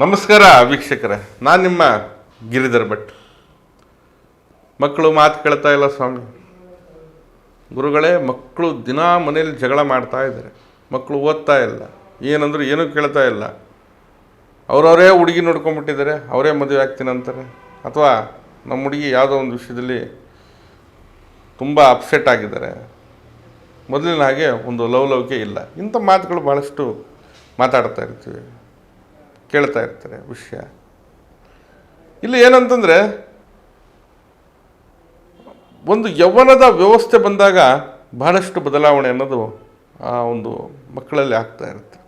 ನಮಸ್ಕಾರ ವೀಕ್ಷಕರೇ, ನಾನು ನಿಮ್ಮ ಗಿರಿಧರ್ ಭಟ್. ಮಕ್ಕಳು ಮಾತು ಕೇಳ್ತಾ ಇಲ್ಲ ಸ್ವಾಮಿ. ಗುರುಗಳೇ, ಮಕ್ಕಳು ದಿನಾ ಮನೇಲಿ ಜಗಳ ಮಾಡ್ತಾ ಇದ್ದಾರೆ. ಮಕ್ಕಳು ಓದ್ತಾ ಇಲ್ಲ. ಏನಂದ್ರು ಏನೂ ಕೇಳ್ತಾ ಇಲ್ಲ. ಅವರವರೇ ಹುಡುಗಿ ನೋಡ್ಕೊಂಡ್ಬಿಟ್ಟಿದ್ದಾರೆ. ಅವರೇ ಮದುವೆ ಆಗ್ತೀನಿ ಅಂತಾರೆ. ಅಥವಾ ನಮ್ಮ ಹುಡುಗಿ ಯಾವುದೋ ಒಂದು ವಿಷಯದಲ್ಲಿ ತುಂಬ ಅಪ್ಸೆಟ್ ಆಗಿದ್ದಾರೆ. ಮೊದಲಿನ ಹಾಗೆ ಒಂದು ಲವ್ ಲವ್ಕೆ ಇಲ್ಲ. ಇಂಥ ಮಾತುಗಳು ಭಾಳಷ್ಟು ಮಾತಾಡ್ತಾ ಇರ್ತೀವಿ. ಕೇಳ್ತಾ ಇರ್ತಾರೆ ವಿಷಯ. ಇಲ್ಲಿ ಏನಂತಂದರೆ, ಒಂದು ಯೌವನದ ವ್ಯವಸ್ಥೆ ಬಂದಾಗ ಬಹಳಷ್ಟು ಬದಲಾವಣೆ ಅನ್ನೋದು ಆ ಒಂದು ಮಕ್ಕಳಲ್ಲಿ ಆಗ್ತಾ ಇರುತ್ತೆ.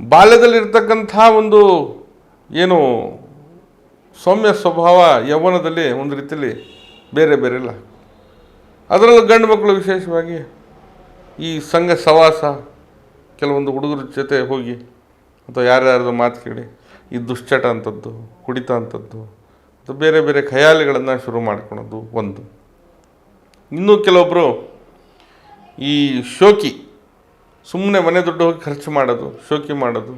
ಬಾಲ್ಯದಲ್ಲಿರ್ತಕ್ಕಂಥ ಒಂದು ಏನು ಸೌಮ್ಯ ಸ್ವಭಾವ ಯೌವನದಲ್ಲಿ ಒಂದು ರೀತಿಯಲ್ಲಿ ಬೇರೆ ಬೇರೆ ಇಲ್ಲ. ಅದರಲ್ಲೂ ಗಂಡು ಮಕ್ಕಳು ವಿಶೇಷವಾಗಿ ಈ ಸಂಘ ಸವಾಸ, ಕೆಲವೊಂದು ಹುಡುಗರ ಜೊತೆ ಹೋಗಿ ಅಥವಾ ಯಾರ್ಯಾರ್ದು ಮಾತು ಕೇಳಿ, ಈ ದುಶ್ಚಟ ಅಂಥದ್ದು ಕುಡಿತ ಅಂಥದ್ದು ಅಥವಾ ಬೇರೆ ಬೇರೆ ಖಯಾಲಿಗಳನ್ನು ಶುರು ಮಾಡ್ಕೊಳೋದು ಒಂದು. ಇನ್ನೂ ಕೆಲವೊಬ್ಬರು ಈ ಶೋಕಿ ಸುಮ್ಮನೆ ಮನೆ ದುಡ್ಡು ಹೋಗಿ ಖರ್ಚು ಮಾಡೋದು, ಶೋಕಿ ಮಾಡೋದು,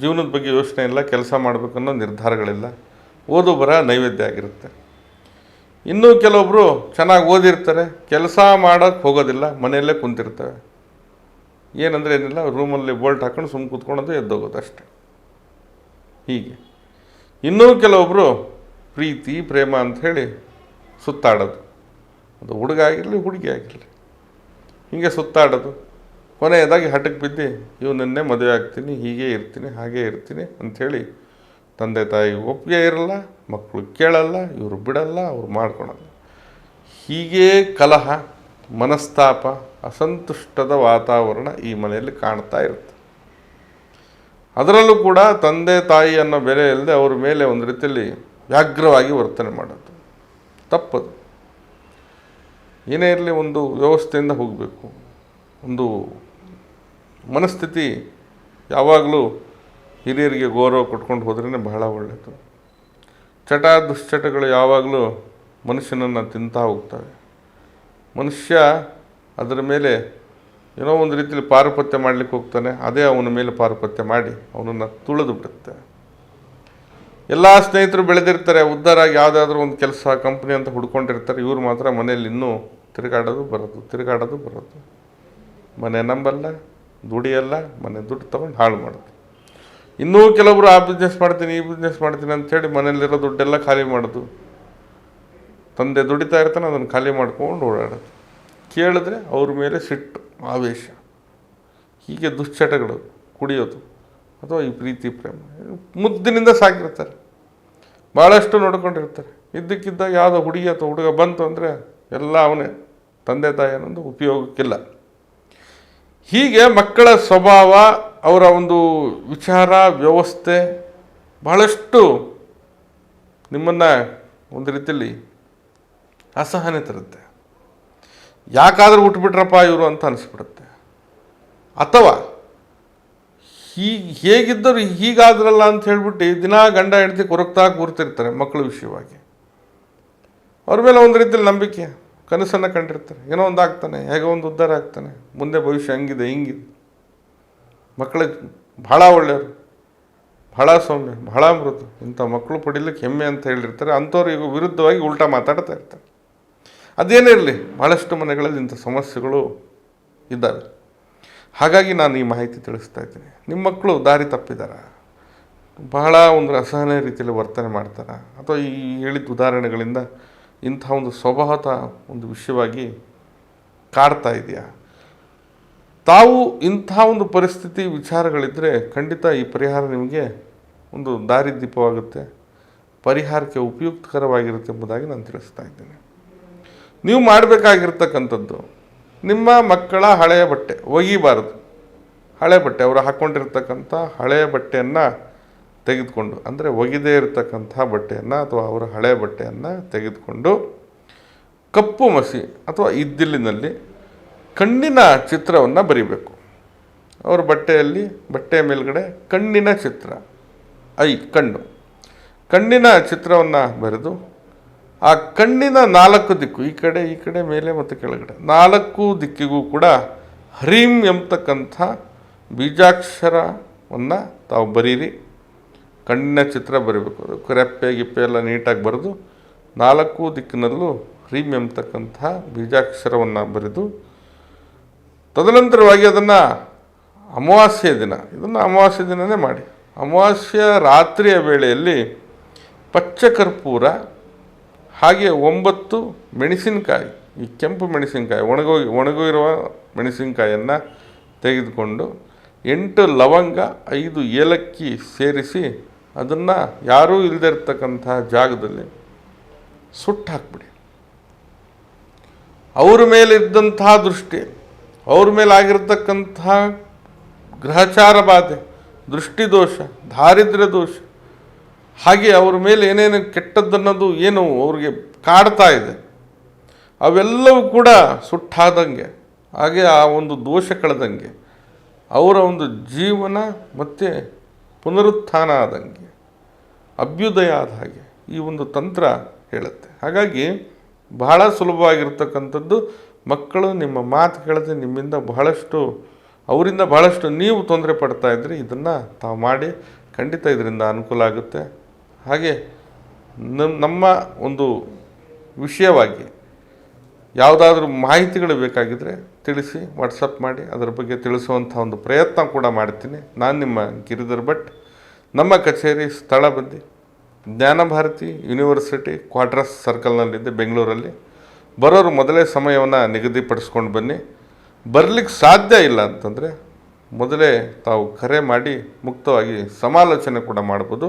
ಜೀವನದ ಬಗ್ಗೆ ಯೋಚನೆ ಇಲ್ಲ, ಕೆಲಸ ಮಾಡಬೇಕನ್ನೋ ನಿರ್ಧಾರಗಳಿಲ್ಲ ಓದು ಬರ ನೈವೇದ್ಯ ಆಗಿರುತ್ತೆ. ಇನ್ನೂ ಕೆಲವೊಬ್ಬರು ಚೆನ್ನಾಗಿ ಓದಿರ್ತಾರೆ, ಕೆಲಸ ಮಾಡೋಕ್ಕೆ ಹೋಗೋದಿಲ್ಲ, ಮನೆಯಲ್ಲೇ ಕುಂತಿರ್ತವೆ ಏನಂದರೆ ಏನಿಲ್ಲ, ರೂಮಲ್ಲಿ ಬೋಲ್ಟ್ ಹಾಕೊಂಡು ಸುಮ್ಮನೆ ಕೂತ್ಕೊಳ್ಳೋದು ಎದ್ದೋಗೋದು ಅಷ್ಟೆ. ಹೀಗೆ. ಇನ್ನೂ ಕೆಲವೊಬ್ಬರು ಪ್ರೀತಿ, ಪ್ರೇಮ ಅಂಥೇಳಿ ಸುತ್ತಾಡೋದು. ಅದು ಹುಡುಗ ಆಗಿರಲಿ, ಹುಡುಗಿ ಆಗಿರಲಿ. ಹೀಗೆ ಸುತ್ತಾಡೋದು. ಕೊನೆಯದಾಗಿ ಹಠಕ್ಕೆ ಬಿದ್ದು ಇವನನ್ನೇ ಮದುವೆ ಆಗ್ತೀನಿ, ಹೀಗೆ ಇರ್ತೀನಿ, ಹಾಗೆ ಇರ್ತೀನಿ ಅಂಥೇಳಿ ತಂದೆ ತಾಯಿ ಒಪ್ಪಿಗೆ ಇರಲ್ಲ ಮಕ್ಕಳು ಕೇಳಲ್ಲ, ಇವರು ಬಿಡಲ್ಲ, ಅವ್ರು ಮಾಡ್ಕೊಳಲ್ಲ. ಹೀಗೇ ಕಲಹ. ಮನಸ್ತಾಪ, ಅಸಂತುಷ್ಟದ ವಾತಾವರಣ ಈ ಮನೆಯಲ್ಲಿ ಕಾಣ್ತಾ ಇರುತ್ತೆ. ಅದರಲ್ಲೂ ಕೂಡ ತಂದೆ ತಾಯಿ ಅನ್ನೋ ಬೆಲೆ ಇಲ್ಲದೆ ಅವ್ರ ಮೇಲೆ ಒಂದು ರೀತಿಯಲ್ಲಿ ವ್ಯಾಘ್ರವಾಗಿ ವರ್ತನೆ ಮಾಡೋದು. ತಪ್ಪದು. ಏನೇ ಇರಲಿ ಒಂದು ವ್ಯವಸ್ಥೆಯಿಂದ ಹೋಗಬೇಕು. ಒಂದು ಮನಸ್ಥಿತಿ ಯಾವಾಗಲೂ ಹಿರಿಯರಿಗೆ ಗೌರವ ಕೊಟ್ಕೊಂಡು ಹೋದ್ರೇ ಬಹಳ ಒಳ್ಳೆಯದು. ಚಟ ದುಶ್ಚಟಗಳು ಯಾವಾಗಲೂ ಮನುಷ್ಯನನ್ನು ತಿಂತಾ ಹೋಗ್ತವೆ. ಮನುಷ್ಯ ಅದರ ಮೇಲೆ ಏನೋ ಒಂದು ರೀತಿಯಲ್ಲಿ ಪಾರುಪತ್ಯ ಮಾಡಲಿಕ್ಕೆ ಹೋಗ್ತಾನೆ, ಅದೇ ಅವನ ಮೇಲೆ ಪಾರುಪತ್ಯ ಮಾಡಿ ಅವನನ್ನು ತುಳಿದು ಬಿಡುತ್ತೆ ಎಲ್ಲ ಸ್ನೇಹಿತರು ಬೆಳೆದಿರ್ತಾರೆ ಉದ್ಧಾರಾಗಿ ಯಾವುದಾದ್ರೂ ಒಂದು ಕೆಲಸ ಕಂಪ್ನಿ ಅಂತ ಹುಡ್ಕೊಂಡಿರ್ತಾರೆ, ಇವರು ಮಾತ್ರ ಮನೆಯಲ್ಲಿ ಇನ್ನೂ ತಿರುಗಾಡೋದು ಬರೋದು ತಿರುಗಾಡೋದು ಬರೋದು. ಮನೆ ನಂಬಲ್ಲ, ದುಡಿಯಲ್ಲ, ಮನೆ ದುಡ್ಡು ತೊಗೊಂಡು ಹಾಳು ಮಾಡೋದು. ಇನ್ನೂ ಕೆಲವರು ಆ ಬಿಸ್ನೆಸ್ ಮಾಡ್ತೀನಿ, ಈ ಬಿಸ್ನೆಸ್ ಮಾಡ್ತೀನಿ ಅಂಥೇಳಿ ಮನೆಯಲ್ಲಿರೋ ದುಡ್ಡೆಲ್ಲ ಖಾಲಿ ಮಾಡೋದು. ತಂದೆ ದುಡಿತಾ ಇರ್ತಾನೆ, ಅದನ್ನು ಖಾಲಿ ಮಾಡ್ಕೊಂಡು ಓಡಾಡೋದು ಕೇಳಿದ್ರೆ ಅವ್ರ ಮೇಲೆ ಸಿಟ್ಟು, ಆವೇಶ. ಹೀಗೆ ದುಶ್ಚಟಗಳು ಕುಡಿಯೋದು ಅಥವಾ ಈ ಪ್ರೀತಿ, ಪ್ರೇಮ, ಮುದ್ದಿನಿಂದ ಸಾಕಿರ್ತಾರೆ ಭಾಳಷ್ಟು ನೋಡ್ಕೊಂಡಿರ್ತಾರೆ. ಇದ್ದಕ್ಕಿದ್ದಾಗ ಯಾವುದೋ ಹುಡುಗಿ ಅಥವಾ ಹುಡುಗ ಬಂತು ಅಂದರೆ ಎಲ್ಲ ಅವನೇ, ತಂದೆ ತಾಯಿ ಅನ್ನೋದು ಉಪಯೋಗಕ್ಕಿಲ್ಲ. ಹೀಗೆ ಮಕ್ಕಳ ಸ್ವಭಾವ, ಅವರ ಒಂದು ವಿಚಾರ, ವ್ಯವಸ್ಥೆ ಬಹಳಷ್ಟು ನಿಮ್ಮನ್ನು ಒಂದು ರೀತಿಯಲ್ಲಿ ಅಸಹನೆ ತರುತ್ತೆ. ಯಾಕಾದರೂ ಉಟ್ಬಿಟ್ರಪ್ಪ ಇವರು ಅಂತ ಅನಿಸ್ಬಿಡುತ್ತೆ. ಅಥವಾ ಹೀ, ಹೇಗಿದ್ದರು ಹೀಗಾದ್ರಲ್ಲ ಅಂತ ಹೇಳ್ಬಿಟ್ಟು ದಿನ ಗಂಡ ಹೆಂಡತಿ ಕೊರಗ್ತಾ ಕೂರ್ತಿರ್ತಾರೆ ಮಕ್ಕಳ ವಿಷಯವಾಗಿ. ಅವ್ರ ಮೇಲೆ ಒಂದು ರೀತಿಯಲ್ಲಿ ನಂಬಿಕೆ, ಕನಸನ್ನು ಕಂಡಿರ್ತಾರೆ. ಏನೋ ಒಂದು ಆಗ್ತಾನೆ, ಹೇಗೋ ಒಂದು ಉದ್ಧಾರ ಆಗ್ತಾನೆ. ಮುಂದೆ ಭವಿಷ್ಯ ಹಂಗಿದೆ, ಹಿಂಗಿದೆ. ಮಕ್ಕಳು ಭಾಳ ಒಳ್ಳೆಯವರು. ಭಾಳ ಸೌಮ್ಯ ಭಾಳ ಮೃದು. ಇಂಥ ಮಕ್ಕಳು ಪಡಿಲಿಕ್ಕೆ ಹೆಮ್ಮೆ ಅಂತ ಹೇಳಿರ್ತಾರೆ. ಅಂಥವ್ರು ಈಗ ವಿರುದ್ಧವಾಗಿ ಉಲ್ಟಾ ಮಾತಾಡ್ತಾ ಇರ್ತಾರೆ. ಅದೇನೇ ಇರಲಿ ಭಾಳಷ್ಟು ಮನೆಗಳಲ್ಲಿ ಇಂಥ ಸಮಸ್ಯೆಗಳು ಇದ್ದಾವೆ. ಹಾಗಾಗಿ ನಾನು ಈ ಮಾಹಿತಿ ತಿಳಿಸ್ತಾ ಇದ್ದೀನಿ. ನಿಮ್ಮ ಮಕ್ಕಳು ದಾರಿ ತಪ್ಪಿದ್ದಾರೆ ಬಹಳ ಒಂದು ಅಸಹನೆ ರೀತಿಯಲ್ಲಿ ವರ್ತನೆ ಮಾಡ್ತಾರೆ? ಅಥವಾ ಈ ಹೇಳಿದ ಉದಾಹರಣೆಗಳಿಂದ ಇಂಥ ಒಂದು ಸ್ವಭಾವದ ಒಂದು ವಿಷಯವಾಗಿ ಕಾಡ್ತಾ ಇದೆಯಾ? ತಾವು ಇಂಥ ಒಂದು ಪರಿಸ್ಥಿತಿ ವಿಚಾರಗಳಿದ್ದರೆ ಖಂಡಿತ ಈ ಪರಿಹಾರ ನಿಮಗೆ ಒಂದು ದಾರಿದೀಪವಾಗುತ್ತೆ, ಪರಿಹಾರಕ್ಕೆ ಉಪಯುಕ್ತಕರವಾಗಿರುತ್ತೆ ಎಂಬುದಾಗಿ ನಾನು ತಿಳಿಸ್ತಾ ಇದ್ದೇನೆ. ನೀವು ಮಾಡಬೇಕಾಗಿರ್ತಕ್ಕಂಥದ್ದು. ನಿಮ್ಮ ಮಕ್ಕಳ ಹಳೆಯ ಬಟ್ಟೆ, ಒಗಿಬಾರದು. ಹಳೆ ಬಟ್ಟೆ, ಅವರು ಹಾಕ್ಕೊಂಡಿರ್ತಕ್ಕಂಥ ಹಳೆಯ ಬಟ್ಟೆಯನ್ನು ತೆಗೆದುಕೊಂಡು, ಅಂದರೆ ಒಗಿದೇ ಇರತಕ್ಕಂಥ ಬಟ್ಟೆಯನ್ನು ಅಥವಾ ಅವರ ಹಳೆಯ ಬಟ್ಟೆಯನ್ನು ತೆಗೆದುಕೊಂಡು ಕಪ್ಪು ಮಸಿ ಅಥವಾ ಇದ್ದಿಲಿನಲ್ಲಿ ಕಣ್ಣಿನ ಚಿತ್ರವನ್ನು ಬರಿಬೇಕು. ಅವ್ರ ಬಟ್ಟೆಯಲ್ಲಿ, ಬಟ್ಟೆಯ ಮೇಲ್ಗಡೆ ಕಣ್ಣಿನ ಚಿತ್ರ, ಐ, ಕಣ್ಣು. ಕಣ್ಣಿನ ಚಿತ್ರವನ್ನು ಬರೆದು ಆ ಕಣ್ಣಿನ ನಾಲ್ಕು ದಿಕ್ಕು, ಈ ಕಡೆ ಈ ಕಡೆ ಮೇಲೆ ಮತ್ತು ಕೆಳಗಡೆ, ನಾಲ್ಕು ದಿಕ್ಕಿಗೂ ಕೂಡ ಹರೀಂ ಎಂಬತಕ್ಕಂಥ ಬೀಜಾಕ್ಷರವನ್ನು ತಾವು ಬರೀರಿ. ಕಣ್ಣಿನ ಚಿತ್ರ ಬರೀಬೇಕು. ಅದು ಕರೆಪ್ಪೆ, ಗಿಪ್ಪೆ ಎಲ್ಲ ನೀಟಾಗಿ ಬರೆದು ನಾಲ್ಕು ದಿಕ್ಕಿನಲ್ಲೂ ಹ್ರೀಂ ಎಂಬತಕ್ಕಂಥ ಬೀಜಾಕ್ಷರವನ್ನು ಬರೆದು ತದನಂತರವಾಗಿ ಅದನ್ನು ಅಮಾವಾಸ್ಯೆ ದಿನ, ಇದನ್ನು ಅಮಾವಾಸ್ಯೆ ದಿನವೇ ಮಾಡಿ. ಅಮಾವಾಸ್ಯ ರಾತ್ರಿಯ ವೇಳೆಯಲ್ಲಿ ಪಚ್ಚ ಕರ್ಪೂರ ಹಾಗೆ ಒಂಬತ್ತು ಮೆಣಸಿನಕಾಯಿ, ಈ ಕೆಂಪು ಮೆಣಸಿನಕಾಯಿ, ಒಣಗೋಗಿ ಒಣಗಿರುವ ಮೆಣಸಿನಕಾಯನ್ನು ತೆಗೆದುಕೊಂಡು ಎಂಟು ಲವಂಗ, ಐದು ಏಲಕ್ಕಿ ಸೇರಿಸಿ ಅದನ್ನು ಯಾರೂ ಇಲ್ಲದೆ ಇರ್ತಕ್ಕಂತಹ ಜಾಗದಲ್ಲಿ ಸುಟ್ಟು ಹಾಕ್ಬಿಡಿ. ಅವ್ರ ಮೇಲಿದ್ದಂತಹ ದೃಷ್ಟಿ, ಅವ್ರ ಮೇಲೆ ಆಗಿರ್ತಕ್ಕಂತಹ ಗ್ರಹಚಾರ ಬಾಧೆ, ದೃಷ್ಟಿದೋಷ, ದಾರಿದ್ರ್ಯ ದೋಷ ಹಾಗೆ ಅವ್ರ ಮೇಲೆ ಏನೇನು ಕೆಟ್ಟದ್ದನ್ನೋದು ಏನು ಅವ್ರಿಗೆ ಕಾಡ್ತಾ ಇದೆ, ಅವೆಲ್ಲವೂ ಕೂಡ ಸುಟ್ಟಾದಂಗೆ, ಹಾಗೆ ಆ ಒಂದು ದೋಷ ಕಳೆದಂಗೆ, ಅವರ ಒಂದು ಜೀವನ ಮತ್ತು ಪುನರುತ್ಥಾನ ಆದಂಗೆ, ಅಭ್ಯುದಯ ಆದ ಹಾಗೆ ಈ ಒಂದು ತಂತ್ರ ಹೇಳುತ್ತೆ. ಹಾಗಾಗಿ ಬಹಳ ಸುಲಭವಾಗಿರ್ತಕ್ಕಂಥದ್ದು ಮಕ್ಕಳು ನಿಮ್ಮ ಮಾತು ಕೇಳದೆ ನಿಮ್ಮಿಂದ ಬಹಳಷ್ಟು, ಅವರಿಂದ ಬಹಳಷ್ಟು ನೀವು ತೊಂದರೆ ಪಡ್ತಾ ಇದ್ರಿ ಇದನ್ನು ತಾವು ಮಾಡಿ ಖಂಡಿತ ಇದರಿಂದ ಅನುಕೂಲ ಆಗುತ್ತೆ. ಹಾಗೆ ನಮ್ಮ ಒಂದು ವಿಷಯವಾಗಿ ಯಾವುದಾದ್ರೂ ಮಾಹಿತಿಗಳು ಬೇಕಾಗಿದ್ದರೆ ತಿಳಿಸಿ ವಾಟ್ಸಪ್ ಮಾಡಿ, ಅದರ ಬಗ್ಗೆ ತಿಳಿಸುವಂಥ ಒಂದು ಪ್ರಯತ್ನ ಕೂಡ ಮಾಡ್ತೀನಿ. ನಾನು ನಿಮ್ಮ ಗಿರಿಧರ್ ಭಟ್. ನಮ್ಮ ಕಚೇರಿ ಸ್ಥಳ ಬಂದು ಜ್ಞಾನಭಾರತಿ ಯೂನಿವರ್ಸಿಟಿ ಕ್ವಾರ್ಟರ್ಸ್ ಸರ್ಕಲ್ನಲ್ಲಿದ್ದೆ ಬೆಂಗಳೂರಲ್ಲಿ. ಬರೋರು ಮೊದಲೇ ಸಮಯವನ್ನು ನಿಗದಿಪಡಿಸ್ಕೊಂಡು ಬನ್ನಿ. ಬರಲಿಕ್ಕೆ ಸಾಧ್ಯ ಇಲ್ಲ ಅಂತಂದರೆ ಮೊದಲೇ ತಾವು ಕರೆ ಮಾಡಿ ಮುಕ್ತವಾಗಿ ಸಮಾಲೋಚನೆ ಕೂಡ ಮಾಡ್ಬೋದು.